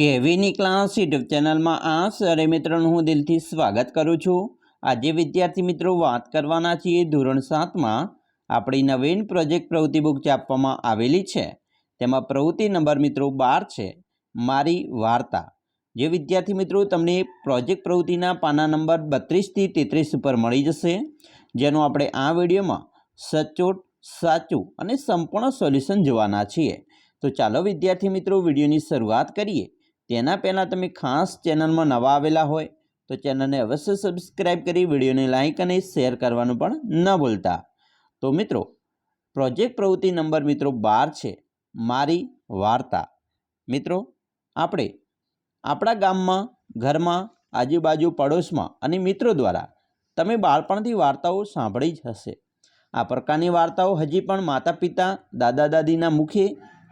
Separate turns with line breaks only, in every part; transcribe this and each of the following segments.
કેવીની class YouTube ચેનલમાં આ સરે મિત્રોનું હું દિલથી સ્વાગત કરું છું. આજે વિદ્યાર્થી મિત્રો વાત કરવાના છીએ ધોરણ સાતમાં. આપણી નવીન પ્રોજેક્ટ પ્રવૃત્તિ બુક જે આપવામાં આવેલી છે. તેમાં પ્રવૃત્તિ નંબર મિત્રો બાર છે. મારી વાર્તા. જે વિદ્યાર્થી મિત્રો તમને પ્રોજેક્ટ પ્રવૃત્તિના પાના નંબર બત્રીસથી તેત્રીસ ઉપર મળી જશે. જેનો આપણે આ વિડીયોમાં સચોટ, સાચું અને સંપૂર્ણ સોલ્યુશન જોવાના છીએ. તો ચાલો વિદ્યાર્થી મિત્રો વિડીયોની શરૂઆત કરીએ. તેના પહેલાં તમે ખાસ ચેનલમાં નવા આવેલા હોય, તો ચેનલને અવશ્ય સબસ્ક્રાઈબ કરી, વિડીયોને લાઇક અને શેર કરવાનું પણ ન ભૂલતા. તો મિત્રો પ્રોજેક્ટ પ્રવૃત્તિ નંબર મિત્રો બાર છે, મારી વાર્તા. મિત્રો, આપણે આપણા ગામમાં, ઘરમાં, આજુબાજુ પડોશમાં અને મિત્રો દ્વારા તમે બાળપણથી વાર્તાઓ સાંભળી જ હશે. આ પ્રકારની વાર્તાઓ હજી પણ માતા પિતા દાદા દાદીના મુખે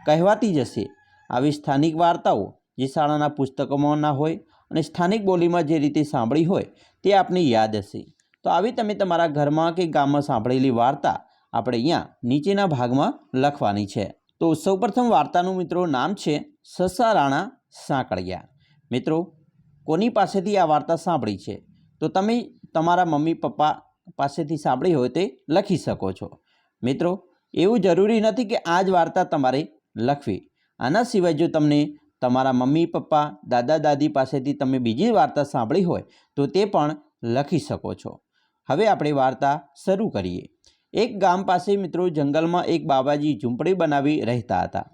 કહેવાતી જ હશે. આવી સ્થાનિક વાર્તાઓ જે શાળાના પુસ્તકોમાં ના હોય અને સ્થાનિક બોલીમાં જે રીતે સાંભળી હોય તે આપને યાદ હશે. તો આવી તમે તમારા ઘરમાં કે ગામમાં સાંભળેલી વાર્તા આપણે અહીંયા નીચેના ભાગમાં લખવાની છે. તો સૌપ્રથમ વાર્તાનું મિત્રો નામ છે સસા રાણા સાંકળિયા. મિત્રો, કોની પાસેથી આ વાર્તા સાંભળી છે? તો તમે તમારા મમ્મી, પપ્પા પાસેથી સાંભળી હોય તે લખી શકો છો. મિત્રો, એવું જરૂરી નથી કે આ જ વાર્તા તમારે લખવી. આના સિવાય જો તમને તમારા મમ્મી, પપ્પા, દાદા, દાદી પાસેથી તમે બીજી વાર્તા સાંભળી હોય તો તે પણ લખી શકો છો. હવે આપણે વાર્તા શરૂ કરીએ. એક ગામ પાસે મિત્રો જંગલમાં એક બાબાજી ઝૂંપડી બનાવી રહેતા હતા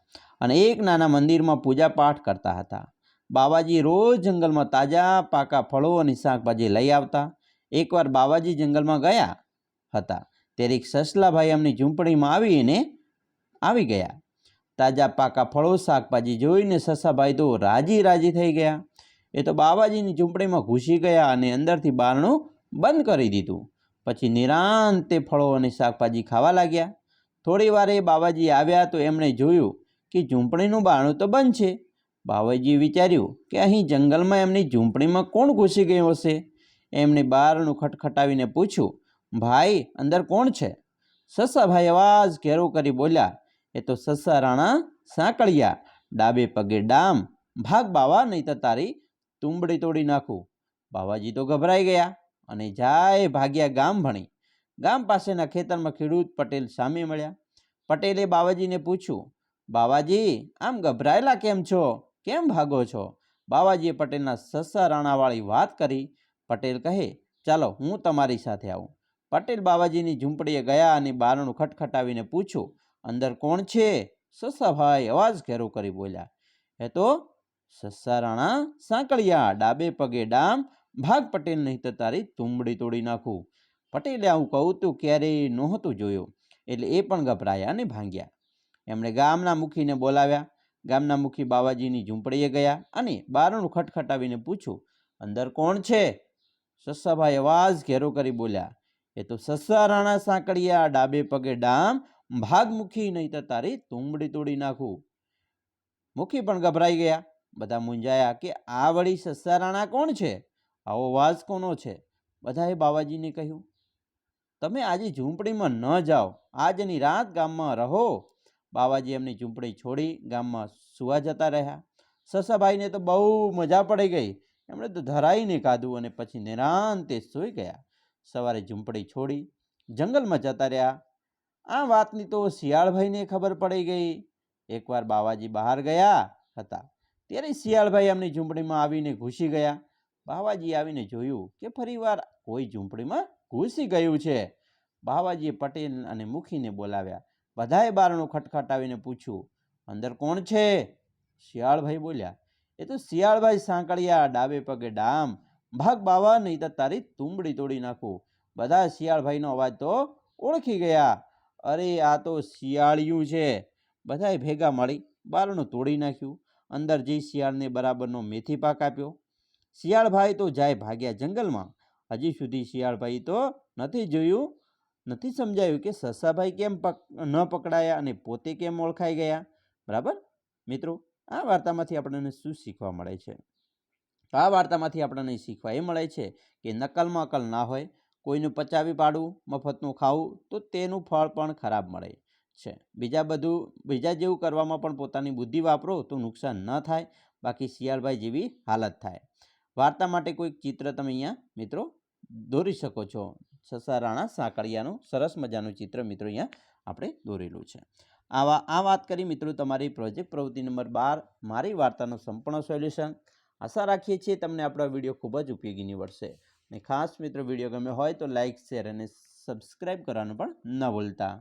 અને એક નાના મંદિરમાં પૂજા પાઠ કરતા હતા. બાબાજી રોજ જંગલમાં તાજા પાકા ફળો અને શાકભાજી લઈ આવતા. એકવાર બાબાજી જંગલમાં ગયા હતા. ત્યારે એક સસલાભાઈ એમની ઝૂંપડીમાં આવીને આવી ગયા. તાજા પાકા ફળો, શાકભાજી જોઈને સસાભાઈ તો રાજી રાજી થઈ ગયા. એ તો બાબાજીની ઝૂંપડીમાં ઘૂસી ગયા અને અંદરથી બારણું બંધ કરી દીધું. પછી નિરાંતે ફળો અને શાકભાજી ખાવા લાગ્યા. થોડી વારે બાબાજી આવ્યા તો એમણે જોયું કે ઝૂંપડીનું બારણું તો બંધ છે. બાબાજીએ વિચાર્યું કે અહીં જંગલમાં એમની ઝૂંપડીમાં કોણ ઘૂસી ગયું હશે? એમણે બારણું ખટખટાવીને પૂછ્યું, ભાઈ, અંદર કોણ છે? સસાભાઈ અવાજ ઘેરો કરી બોલ્યા એ તો સસા રાણા સાંકળિયા. ડાબે પગે ડામ, ભાગ બાવા નહીં તો તારી તુંબડી તોડી નાખું. બાવાજી તો ગભરાઈ ગયા અને જાય ભાગ્યા ગામ ભણી. ગામ પાસેના ખેતરમાં ખેડૂત પટેલ સામે મળ્યા. પટેલે બાવાજીને પૂછ્યું, બાવાજી, આમ ગભરાયેલા કેમ છો? કેમ ભાગો છો? બાવાજીએ પટેલના સસા રાણાવાળી વાત કરી. પટેલ કહે, ચાલો, હું તમારી સાથે આવું. પટેલ બાવાજીની ઝૂંપડીએ ગયા અને બારણું ખટખટાવીને પૂછ્યું અંદર કોણ છે? સસાભાઈ અવાજ ઘેરો કરી બોલ્યા. એ તો સસ્સા રાણા સાંકળિયા, ડાબે પગે ડામ, ભાગ પટેલ નહીં તો તારી તુંબડી તોડી નાખું. પટેલે આવું તું ક્યારેય નહોતું જોયું, એટલે એ પણ ગભરાયા અને ભાંગ્યા. એમણે ગામના મુખીને બોલાવ્યા. ગામના મુખી બાવાજીની ઝૂંપડીએ ગયા અને બારણું ખટખટાવીને પૂછ્યું, અંદર કોણ છે? સસાભાઈ અવાજ ઘેરો કરી બોલ્યા, એ તો સસ્સા રાણા સાંકળિયા, ડાબે પગે ડામ ભાગ મુખી નહીં તો તારી તુંબડી તોડી નાખું. મુખી પણ ગભરાઈ ગયા. બધા મૂંઝાયા કે આ વળી સસા રાણા કોણ છે? આવો વાસ કોનો છે? બધાએ બાવાજીને કહ્યું, તમે આજે ઝૂંપડીમાં ન જાઓ. આજની રાત ગામમાં રહો. બાવાજી એમની ઝૂંપડી છોડી ગામમાં સુવા જતા રહ્યા. સસાભાઈને તો બહુ મજા પડી ગઈ. એમણે તો ધરાઈને કાધું અને પછી નિરાંતે સૂઈ ગયા. સવારે ઝૂંપડી છોડી જંગલમાં જતા રહ્યા. આ વાતની તો શિયાળભાઈને ખબર પડી ગઈ. એકવાર બાવાજી બહાર ગયા હતા. ત્યારે શિયાળભાઈ એમની ઝૂંપડીમાં આવીને ઘૂસી ગયા. બાવાજી આવીને જોયું કે ફરીવાર કોઈ ઝૂંપડીમાં ઘૂસી ગયું છે. બાવાજીએ પટેલ અને મુખીને બોલાવ્યા. બધાએ બારણું ખટખટાવીને પૂછ્યું, અંદર કોણ છે? શિયાળભાઈ બોલ્યા, એ તો શિયાળભાઈ સાંકળિયા, ડાબે પગે ડામ. ભાગ બાવા નહીં તો તારી તુંબડી તોડી નાખું. બધા શિયાળભાઈનો અવાજ તો ઓળખી ગયા. અરે, આ તો શિયાળિયું છે. બધાએ ભેગા મળી બારણું તોડી નાખ્યું. અંદર જઈ શિયાળને બરાબરનો મેથી પાક આપ્યો. શિયાળભાઈ તો જાય ભાગ્યા જંગલમાં. હજી સુધી શિયાળભાઈ તો નથી જોયું. નથી સમજાયું કે સસાભાઈ કેમ પક, ન પકડાયા અને પોતે કેમ ઓળખાઈ ગયા. બરાબર? મિત્રો, આ વાર્તામાંથી આપણને શું શીખવા મળે છે? આ વાર્તામાંથી આપણને શીખવા એ મળે છે કે નકલમાં અકલ ના હોય કોઈનું પચાવી પાડવું, મફતનું ખાવું, તો તેનું ફળ પણ ખરાબ મળે છે. બીજા બધું, બીજા જેવું કરવામાં પણ પોતાની બુદ્ધિ વાપરો તો નુકસાન ન થાય, બાકી શિયાળભાઈ જેવી હાલત થાય. વાર્તા માટે કોઈક ચિત્ર તમે અહીંયા, મિત્રો, દોરી શકો છો. સસા રાણા સાંકળિયાનું સરસ મજાનું ચિત્ર મિત્રો અહીંયા આપણે દોરેલું છે. આવા, આ વાત કરી મિત્રો તમારી પ્રોજેક્ટ પ્રવૃત્તિ નંબર બાર, મારી વાર્તાનું સંપૂર્ણ સોલ્યુશન. આશા રાખીએ છીએ તમને આપણો વીડિયો ખૂબ જ ઉપયોગી નીવડશે. અને ખાસ મિત્રો વીડિયો ગમ્યો હોય તો લાઇક શેર અને સબસ્ક્રાઈબ કરવાનું પણ ન ભૂલતા.